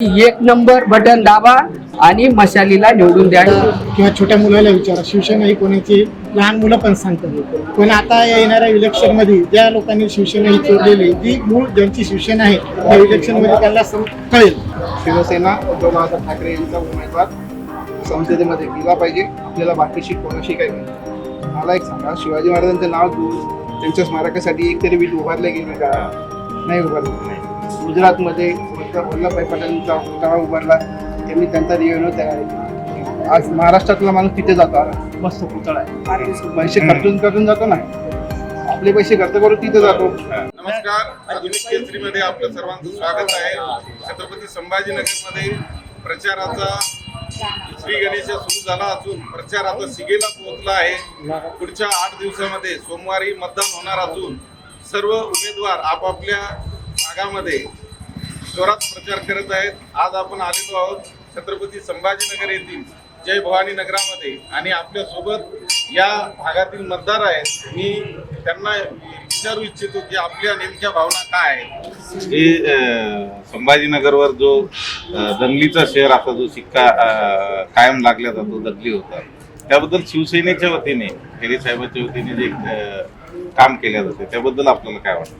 एक number button दाबा आणि मशालीला निवडून द्या. किंवा छोट्या मुलाला विचारा. शिवसेना ही कोणाची लहान मुलं पण सांगतात. पण आता येणाऱ्या इलेक्शनमध्ये ज्या लोकांनी शिवसेना ही चोरलेली जी मूळ ज्यांची शिवसेना आहे त्या इलेक्शनमध्ये त्यांना कळेल. शिवसेना उद्धव बाळासाहेब ठाकरे यांचा उमेदवार संसदेमध्ये दिला पाहिजे. आपल्याला बाकीची कोणाशी काही नाही. मला एक सांगा शिवाजी महाराजांचं नाव घेऊन त्यांच्या स्मारकासाठी एक तरी वीट उभारले गेले का? नाही उभारले. नाही गुजरातमध्ये वल्लभ- वल्लभभाई पटेलांचा पुतळा उभारला. त्यांनी त्यांचा रिव्हेन्यू तयार केला. आज महाराष्ट्रातला माणूस तिथे जातो मस्त पुतळा आहे. पैसे खर्चून करून जातो ना. आपले पैसे खर्च करून तिथे जातो. नमस्कार. आधुनिक केसरीमध्ये आपलं सर्वांचं स्वागत आहे. छत्रपती संभाजीनगरमध्ये प्रचाराचा श्री गणेश सुरू झाला असून प्रचार आता सिगेला पोहोचला आहे. पुढच्या आठ दिवसामध्ये सोमवारी मतदान होणार असून सर्व उमेदवार आपापल्या भागामध्ये जोरात प्रचार करत आहेत. आज आपण आलेलो आहोत छत्रपती संभाजीनगर येथील जय भवानी नगरामध्ये. आणि आपल्यासोबत या भागातील मतदार आहेत. मी त्यांना विचारू इच्छितो की आपल्या नेमक्या भावना काय आहेत? हे संभाजीनगरवर जो दंगलीचा शहर असा जो शिक्का कायम लागला जातो दंगली होता. त्याबद्दल शिवसेनेच्या वतीने खेरे साहेबांच्या वतीने जे काम केले जाते त्याबद्दल आपल्याला काय वाटतं?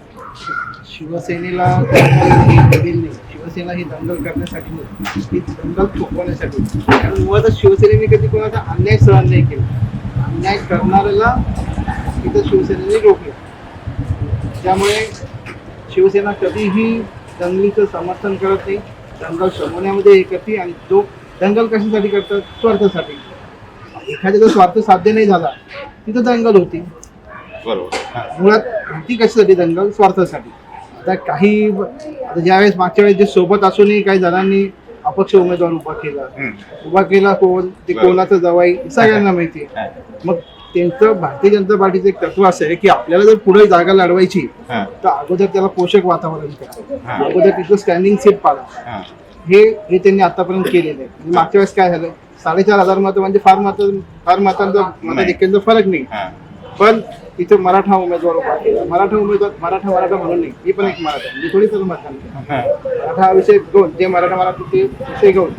शिवसेनेला दंगल नाही. शिवसेना ही दंगल करण्यासाठी. ही दंगल थोपवण्यासाठी कारण मुळातच शिवसेनेने कधी कोणाचा अन्याय सहन नाही केला. अन्याय करणाऱ्याला तिथं शिवसेनेने रोखलं. त्यामुळे शिवसेना कधीही दंगलीचं समर्थन करत नाही. दंगल शमवण्यामध्ये हे करते आणि जो दंगल कशासाठी करतात? स्वार्थासाठी. एखाद्याचा स्वार्थ साध्य नाही झाला तिथं दंगल होती. बरोबर. मुळात होती कशासाठी? दंगल स्वार्थासाठी. आता काही आता ज्यावेळेस मागच्या वेळेस जे सोबत असूनही काही जणांनी अपक्ष उमेदवार उभा केला. उभा केला कोण ते. कोणाचं जवाई सगळ्यांना माहिती आहे. मग त्यांचं भारतीय जनता पार्टीचं एक तत्व असं आहे की आपल्याला जर पुढे जागा लढवायची. तर अगोदर त्याला पोषक वातावरण करा. अगोदर तिथं स्टँडिंग सीट पाडा हा. हे त्यांनी आतापर्यंत केलेलं आहे आणि मागच्या वेळेस काय झालं साडेचार हजार मतं म्हणजे फार मत फार मतांचा मताधिक्यांचा फरक नाही. पण तिथे मराठा उमेदवार उभा मराठा उमेदवार मराठा मराठा म्हणून नाही मी पण एक मराठा मी थोडी तर. हा. मराठा हा विषय घेऊन जे मराठा मराठा ते विषय घेऊन.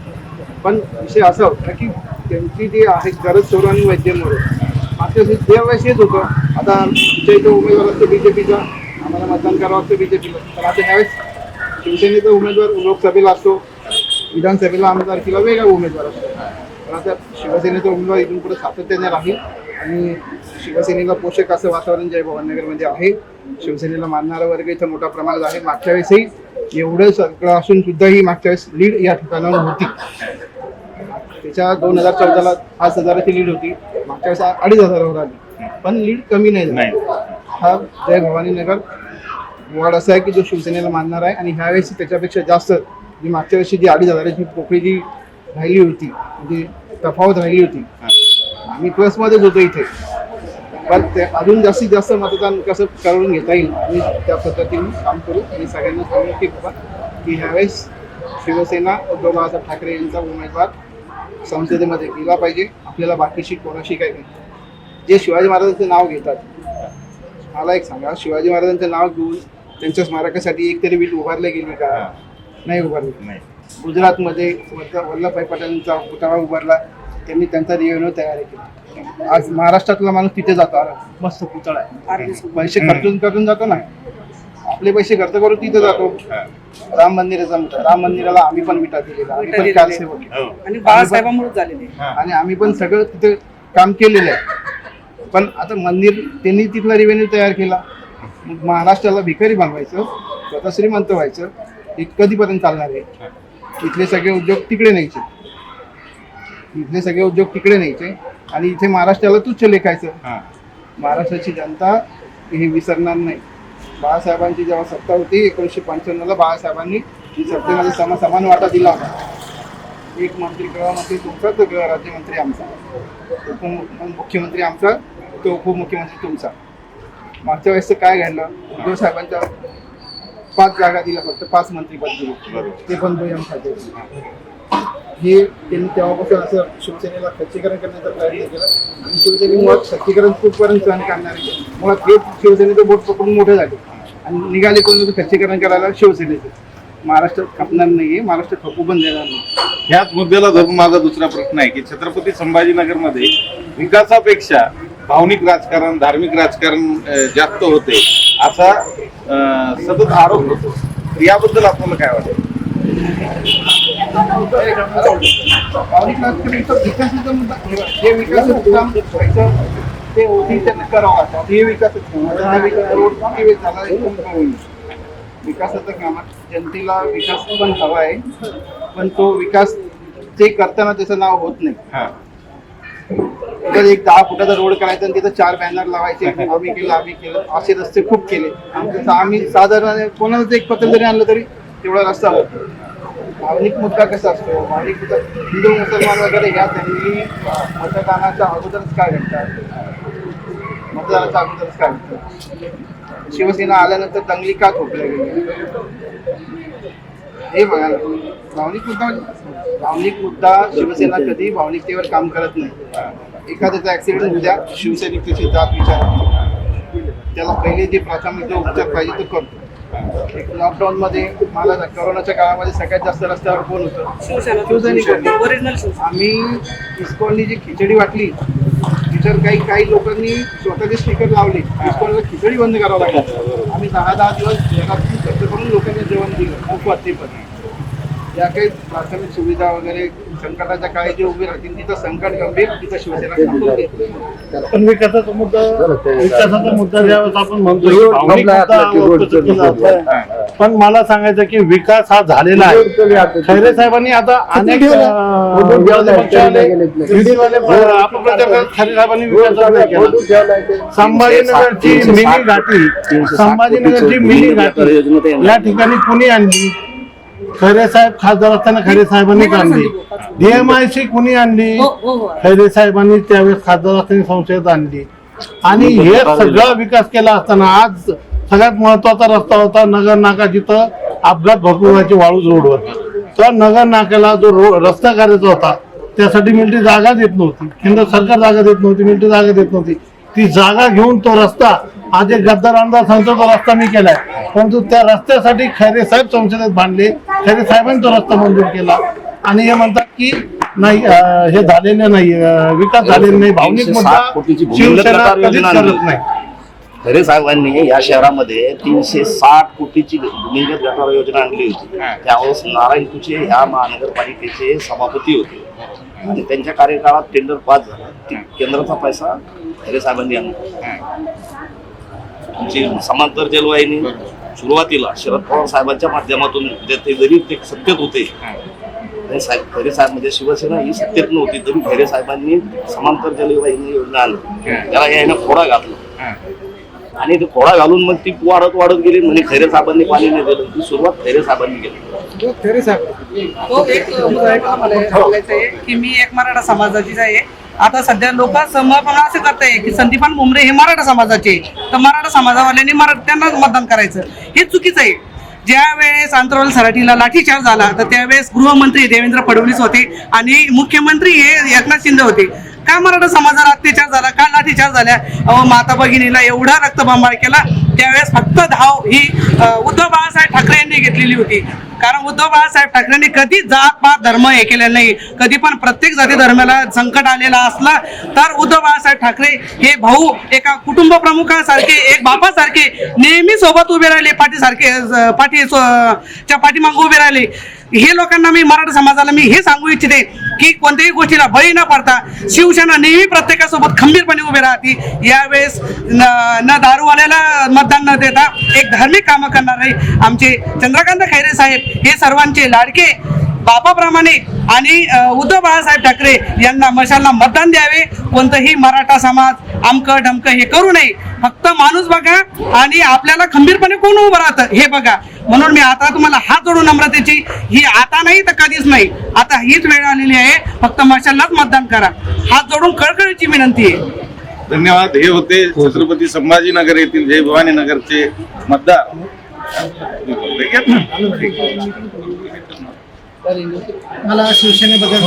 पण विषय असा होता की त्यांची जी आहे गरज चोर आणि वैद्यमुळे. मागच्या दरवेळेस येत होतं. आता आमच्या इथं उमेदवार असतो बीजेपीचा. आम्हाला मतदान करावं असतं बीजेपीला. तर आता ह्यावेळेस शिवसेनेचा उमेदवार लोकसभेला असतो. विधानसभेला आमदारकीला वेगळा उमेदवार असतो. पण आता शिवसेनेचा उमेदवार इथून पुढे सातत्याने राहील. आणि शिवसेनेला पोषक असं वातावरण जय भवाननगरमध्ये आहे. शिवसेनेला मानणारा वर्ग इथं मोठ्या प्रमाणात आहे. मागच्या वेळेसही एवढं सगळं असून सुद्धा ही मागच्या वेळेस लीड या ठिकाणावर होती. त्याच्या दोन हजार चौदाला पाच हजाराची लीड होती. मागच्या वेळेस अडीच हजारावर आली. पण लीड कमी नाही झाली. हा जय भवानी नगर वॉर्ड असा आहे की जो शिवसेनेला मानणार आहे आणि ह्यावेळेस त्याच्यापेक्षा जास्त जी मागच्या वर्षी जी अडीच हजाराची पोकळी जी राहिली होती जी तफावत राहिली होती. आम्ही प्लसमध्येच होतो इथे. पण ते अजून जास्तीत जास्त मतदान कसं करून घेता येईल आणि त्या पद्धतीने काम करू आणि सगळ्यांना सांगू की बाबा की ह्यावेळेस शिवसेना उद्धव बाळासाहेब ठाकरे यांचा उमेदवार संसदेमध्ये दिला पाहिजे. आपल्याला बाकीची कोणाशी नाही. जे शिवाजी महाराजांचं नाव घेतात मला एक सांगा शिवाजी महाराजांचं नाव घेऊन त्यांच्या स्मारकासाठी एक तरी वीट उभारले गेली का. नाही उभारली. नाही. गुजरातमध्ये वल्ल- वल्लभभाई पटेलांचा पुतळा उभारला. त्यांनी त्यांचा रिव्हेन्यू तयार केला. आज महाराष्ट्रातला माणूस तिथे जातो अरे मस्त पुतळा आहे. पैसे खर्चून करून जातो ना. आपले पैसे खर्च करून तिथे जातो. राम मंदिराचा मुद्दा राम मंदिराला आम्ही पण विटा दिलेला. आम्ही पण कारसेवक आहे. आणि बाळासाहेबांमुळे झालेले. आणि आम्ही पण सगळं तिथे काम केलेलं आहे. पण आता मंदिर त्यांनी तिथला रेव्हेन्यू तयार केला. मग महाराष्ट्राला भिकारी बनवायचं स्वतः श्रीमंत व्हायचं हे कधीपर्यंत चालणार आहे? इथले सगळे उद्योग तिकडे न्यायचे. इथले सगळे उद्योग तिकडे न्यायचे आणि इथे महाराष्ट्राला तुच्छ लेखायचं. महाराष्ट्राची जनता हे विसरणार नाही. बाळासाहेबांची जेव्हा सत्ता होती एकोणीसशे पंच्याण्णवला बाळासाहेबांनी ही सत्तेमध्ये सम समान वाटा दिला होता. एक मंत्री गृहमंत्री तुमचा तर गृह राज्यमंत्री आमचा. उप मुख्यमंत्री आमचा तो उपमुख्यमंत्री तुमचा. मागच्या वेळेस काय घडलं? उद्धव साहेबांच्या पाच जागा दिल्या फक्त पाच मंत्रीपद दिले. बरोबर. ते पण दुय्यम खाते हे त्यांनी तेव्हापासून असं शिवसेनेला खच्चीकरण करण्याचा प्रयत्न केला. आणि शिवसेने मुळात खच्चीकरण खूपपर्यंत सहन करणार आहे? मुळात हे शिवसेनेचं बोट पकडून मोठे झाले. आणि निघाले कोण खच्चीकरण करायला शिवसेनेचं. महाराष्ट्र खपणार नाही महाराष्ट्र खपू पण देणार नाही. ह्याच मुद्द्याला धरून माझा दुसरा प्रश्न आहे की छत्रपती संभाजीनगरमध्ये विकासापेक्षा भावनिक राजकारण धार्मिक राजकारण जास्त होते असा सतत आरोप होतो. याबद्दल आपल्याला काय वाटतं? ते करावं आता हे. विकासाचं विकास झाला विकासाचं कामात जनतेला विकास पण हवा आहे पण तो विकास ते करताना त्याचं नाव होत नाही हा जर एक दहा फुटाचा रोड करायचा आणि तिथं चार बॅनर लावायचे आम्ही केलं आम्ही केलं असे रस्ते खूप केले. आम्ही साधारण कोणालाच एक पत्र जरी आणलं तरी तेवढा रस्ता होतो. भावनिक मुद्दा कसा असतो? भावनिक मुद्दा हिंदू मुसलमान वगैरे या त्यांनी मतदानाच्या अगोदरच काय घडतात मतदानाच्या अगोदरच काय घडतात शिवसेना आल्यानंतर दंगली का थोपल्या गेल्या? हे बघा भावनिक मुद्दा भावनिक मुद्दा शिवसेना कधी भावनिकतेवर काम करत नाही. एखाद्याचा ऍक्सिडेंट होऊ द्या शिवसैनिक त्याची जात विचार त्याला पहिले जे प्राथमिक उपचार पाहिजे तो करतो. लॉकडाऊन मध्ये मला ना करोनाच्या काळामध्ये सगळ्यात जास्त रस्त्यावर कोण होतं. शिवसैनिक होते. आम्ही इस्कॉननी जी खिचडी वाटली टीचर काही काही लोकांनी स्वतःचे स्पीकर लावले. इस्कॉनला खिचडी बंद करावं लागलं. आम्ही दहा दहा दिवस जगातून खर्च करून लोकांना जेवण दिलं. मोफत ते पण. ज्या काही प्राथमिक सुविधा वगैरे संकटाच्या काळी जे उभी राहतील तिथं संकट गंभीर तिथं शिवसेना. पण विकासाचा मुद्दा विकासाचा मुद्दा ज्यावेळेस आपण म्हणतो. पण मला सांगायचं की विकास हा झालेला आहे. खैरे साहेबांनी आता अनेक खैरे साहेबांनी संभाजीनगरची मिनी घाटी संभाजीनगरची मिनी घाटी या ठिकाणी कुणी आणली? खैरे साहेब खासदार असताना खैरे साहेबांनी आणली डीएमआयसी कुणी आणली? खैरे साहेबांनी त्यावेळेस खासदार असताना संसदेत आणली. आणि हे सगळा विकास केला असताना आज सगळ्यात महत्त्वाचा रस्ता होता नगर नाका जिथं अपघात भरपूर व्हायचे वाळूज रोडवर. तर नगर नाक्याला जो रो रस्ता करायचा होता त्यासाठी मिलिटरी जागा देत नव्हती. केंद्र सरकार जागा देत नव्हती मिलिटरी जागा देत नव्हती. ती जागा घेऊन तो रस्ता आज एक गद्दार आमदार सांगतो तो रस्ता मी केलाय परंतु त्या रस्त्यासाठी खैरे साहेब संसदेत बांधले खैरे साहेबांनी तो रस्ता मंजूर केला. आणि हे म्हणतात की नाही हे झालेलं नाही विकास झालेला नाही भावनिक मुद्दा शिवसेना कधीच करत. नाही. खरे साहेबांनी या शहरामध्ये तीनशे साठ कोटीची भूमिगत गटार योजना आणली होती. त्यावेळेस नारायण तुचे ह्या महानगरपालिकेचे सभापती होते. आणि त्यांच्या कार्यकाळात टेंडर पास झालं. केंद्राचा पैसा खरे साहेबांनी आणला. तुमची समांतर जलवाहिनी सुरुवातीला शरद पवार साहेबांच्या माध्यमातून ते जरी ते सत्तेत होते. साहेब खरे साहेब म्हणजे शिवसेना ही सत्तेत नव्हती तरी खैरे साहेबांनी समांतर जलवाहिनी योजना आणली. त्याला यायनं खोडा घातला. आणि ते खोडा घालून मग ती वाढत वाढत गेली म्हणजे खैरे साहेबांनी पाणी नाही दिलं. ती सुरुवात खैरे साहेबांनी केली. तो एक मुद्दा एक आहे की मी एक मराठा समाजाचीच आहे. आता सध्या लोक समर्पण असं करताय की संदीपान मुंबरे हे मराठा समाजाचे. तर मराठा समाजावाल्यांनी मराठा त्यांनाच मतदान करायचं. हे चुकीचं आहे. ज्या वेळेस सराठीला लाठीचार्ज झाला तर त्यावेळेस गृहमंत्री देवेंद्र फडणवीस होते आणि मुख्यमंत्री हे एकनाथ शिंदे होते. का मराठा समाजाला अत्याचार झाला? का लाठीचार्ज झाल्या? अहो माता भगिनीला एवढा रक्तबंबाळ केला. त्यावेळेस फक्त धाव ही उद्धव बाळासाहेब ठाकरे यांनी घेतलेली होती. कारण उद्धव बाळासाहेब ठाकरेंनी कधी जात पात धर्म हे केलेला नाही. कधी पण प्रत्येक जाती धर्माला संकट आलेला असला तर उद्धव बाळासाहेब ठाकरे हे भाऊ एका कुटुंब प्रमुखासारखे एक बापासारखे नेहमी सोबत उभे राहिले पाठीसारखे पाठी च्या पाठीमागे उभे राहिले. हे लोकांना मी मराठा समाजाला मी हे सांगू इच्छिते की कोणत्याही गोष्टीला बळी न पडता शिवसेना नेहमी प्रत्येकासोबत खंबीरपणे उभे राहते. यावेळेस न न दारूवाल्याला मतदान न देता एक धार्मिक कामं करणारे आमचे चंद्रकांत खैरे साहेब हे सर्वांचे लाडके बापाप्रमाणे आणि उद्धव बाळासाहेब ठाकरे यांना मशाला मतदान द्यावे. कोणतंही मराठा समाज आमकं ढमकं हे करू नये. फक्त माणूस बघा आणि आपल्याला खंबीरपणे कोण उभं राहतं? हे बघा. म्हणून मी आता तुम्हाला हात जोडून नम्रतेची ही आता नाही तर कधीच नाही. आता हीच वेळ आलेली आहे. फक्त मशाललाच मतदान करा. हात जोडून कळकळीची विनंती आहे. धन्यवाद. हे होते छत्रपती संभाजीनगर येथील जय भवानी नगरचे मतदार. मला शिवसेनेबद्दल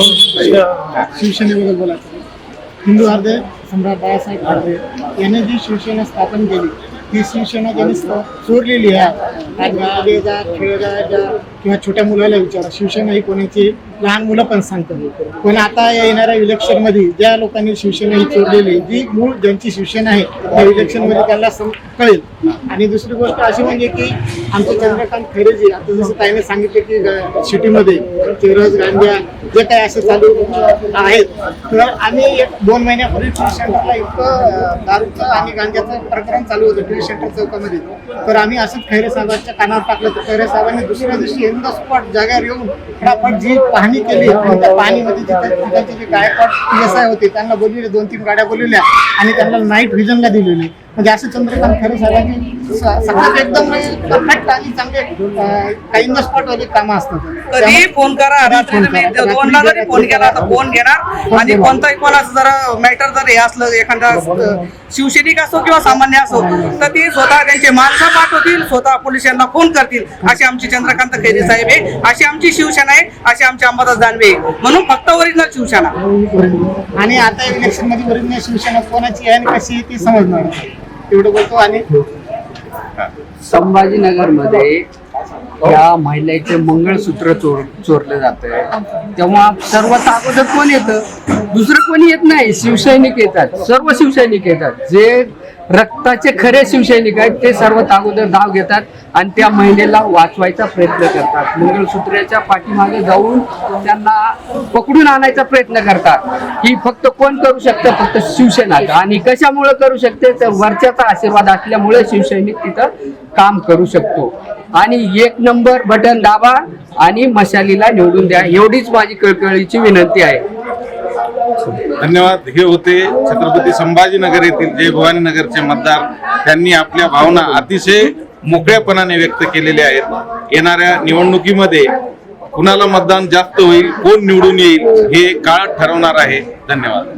शिवसेनेबद्दल बोलायचं. हिंदू हृदय सम्राट बाळासाहेब ठाकरे यांनी जी शिवसेना स्थापन केली ती शिवसेना त्यांनी चोरलेली आहे. आज गावे जा जा किंवा छोट्या मुलाला विचारा. शिवसेना ही कोणाची लहान मुलं पण सांगतात. पण आता या येणाऱ्या इलेक्शनमध्ये ज्या लोकांनी शिवसेना ही चोरलेली जी मूळ ज्यांची शिवसेना आहे त्या इलेक्शनमध्ये त्यांना कळेल. आणि दुसरी गोष्ट अशी म्हणजे की आमचे चंद्रकांत खैरेजी आता जसं ताईने सांगितलं की सिटीमध्ये चिरज गांध्या जे काही असे चालू आहेत तर आम्ही एक दोन महिन्यापूर्वी टी सेंटरला इतकं दारूचं आणि गांजाचं प्रकरण चालू होतं टी सेंटर चौकामध्ये. तर आम्ही असंच खैरे साहेबांच्या कानावर टाकलं तर खैरे साहेबांनी दुसऱ्या दिवशी इन द स्पॉट जागेवर येऊन फटाफट जी पाहणी केली त्या पाहणीमध्ये जिथे तिथे जे गायकवाड पी एस आय होते त्यांना बोलविले दोन तीन गाड्या बोलवल्या आणि त्यांना नाईट व्हिजनला दिलेली. म्हणजे असं चंद्रकांत खरे साहेबांनी स- सगळ्यात एकदम परफेक्ट आणि चांगले काही इन स्पॉट वाले कामं असतात. कधी फोन करा. रात्री. दोनला जरी फोन केला तर फोन घेणार. आणि कोणताही कोणाचं जर मॅटर जर हे असलं एखादा शिवसैनिक असो किंवा सामान्य असो तर ते स्वतः त्यांचे माणसं पाठवतील स्वतः पोलिसांना फोन करतील. अशी आमची चंद्रकांत खैरे साहेब आहे अशी आमची शिवसेना आहे अशी आमची अंबादास दानवे आहे. म्हणून फक्त ओरिजिनल शिवसेना. आणि आता इलेक्शनमध्ये ओरिजिनल शिवसेना कोणाची आहे आणि कशी आहे ती समजणार. बोलतो आणि संभाजीनगरमध्ये या महिलेचे मंगळसूत्र चोर चोरलं जात आहे तेव्हा सर्वात अगोदर कोण येतं? दुसरं कोणी येत नाही. शिवसैनिक येतात. सर्व शिवसैनिक येतात. जे रक्ताचे खरे शिवसैनिक आहेत ते सर्वात अगोदर धाव घेतात आणि त्या महिलेला वाचवायचा प्रयत्न करतात. मंगळसूत्राच्या पाठीमागे जाऊन त्यांना पकडून आणायचा प्रयत्न करतात. ही फक्त कोण करू शकतं? फक्त शिवसेना आणि कशामुळे करू शकते? तर वरच्याचा आशीर्वाद असल्यामुळे शिवसैनिक तिथं काम करू शकतो. आणि एक नंबर बटन दाबा आणि मशालीला निवडून द्या. एवढीच माझी कळकळीची विनंती आहे. धन्यवाद. हे होते छत्रपती संभाजीनगर येथील जय भवानी नगरचे मतदार. त्यांनी आपल्या भावना अतिशय मोकळ्यापणाने व्यक्त केलेल्या आहेत. येणाऱ्या निवडणुकीमध्ये कुणाला मतदान जास्त होईल कोण निवडून येईल हे काळ ठरवणार आहे. धन्यवाद.